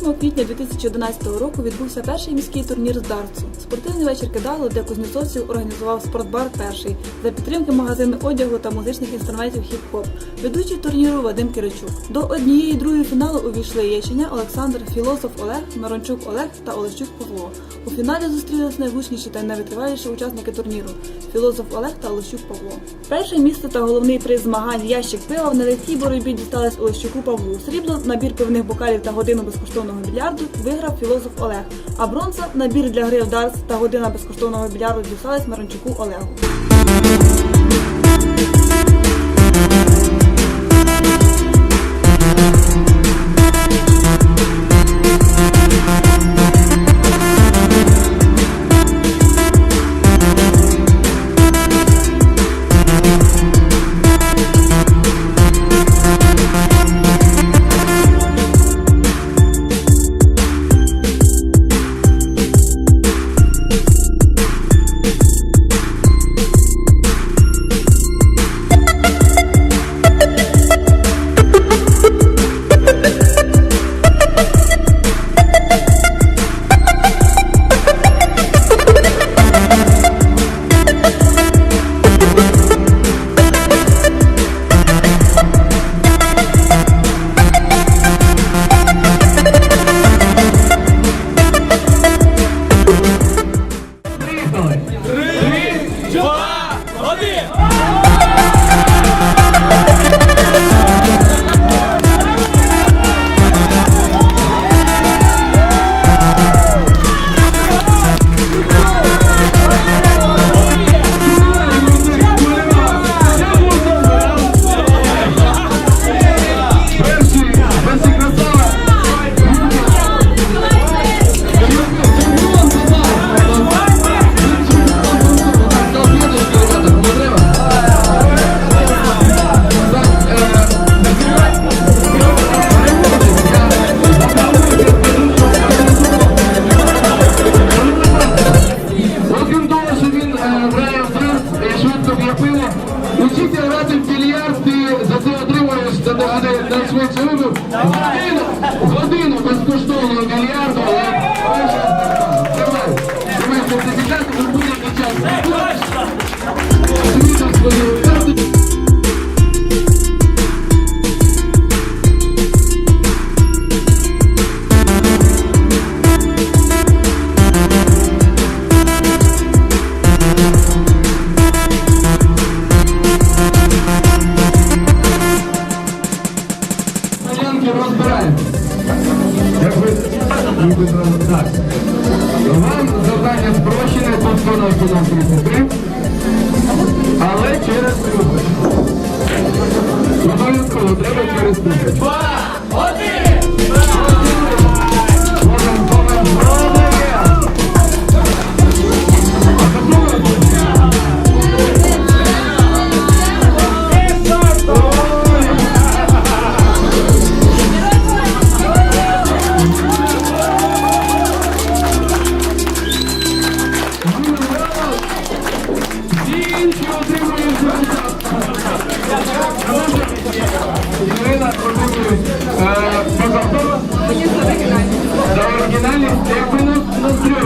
8 квітня 2011 року відбувся перший міський турнір з дартсу. Спортивний вечір кидало, де кузнєцовців організував спортбар перший за підтримки магазину одягу та музичних інструментів хіп-хоп. Ведучий турніру Вадим Киричук. До однієї другої фіналу увійшли Ященя Олександр, Філософ Олег, Марончук Олег та Олещук Павло. У фіналі зустрілись найгучніші та найвитриваліші учасники турніру Філософ Олег та Олещук Павло. Перше місце та головний приз змагань ящик пива в нелегкій боротьбі дісталось Олещуку Павлу. Срібло набір пивних бокалів та годину безкоштовного більярду виграв філософ Олег. А бронза набір для гри в дартс та година безкоштовного більярду дісталась Маранчуку Олегу. Годину, годину так. Вам завдання спрощене, тут хто на фінал 33, але через любов. Обов'язково треба через трубочку. За оригінальність, ви на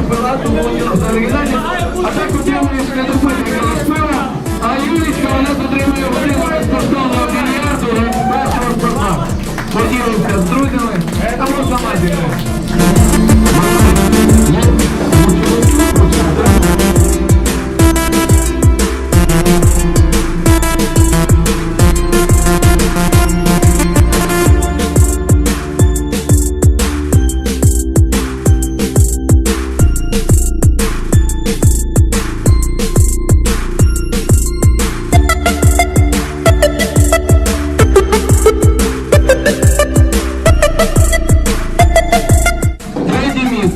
пила, тому за оригінальність, а так отримуєш недопитки з пива, а Юлічка у нас отримує годину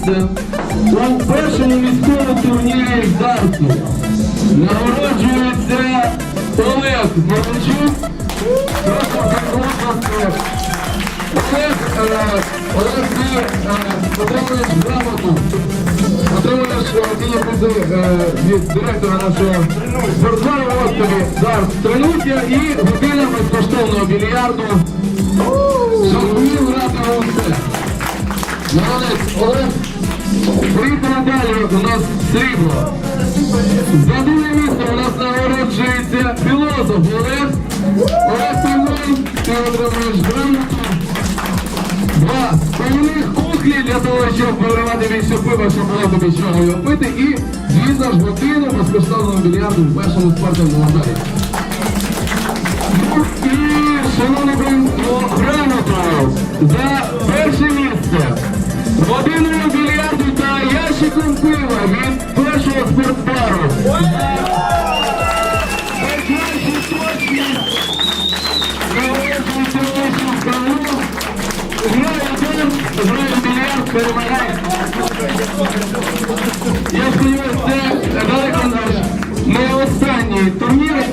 місце у першому міському турнірі з дарту нагороджується Олег Олег, е, Олег, е, отримуєш грамоту. Отримуєш призи е, від директора нашого спортзалу в Острові Дарт Тренуття і година безкоштовного більярду. Вмів грати все. Молодець, Олег. Приїхали далі, у нас срібло. За друге місце у нас нагороджується філософ Олег. Олег Тимон, ти отримуєш грамоту. Два повних кухлі для того, щоб виривати більше пива, щоб було тобі чого його пити. І, звісно ж, годину безкоштовного більярду в першому спортивному залі. Ну і, шановне грамоту за перше місце. Я сподіваюся, це далеко не останній турнір.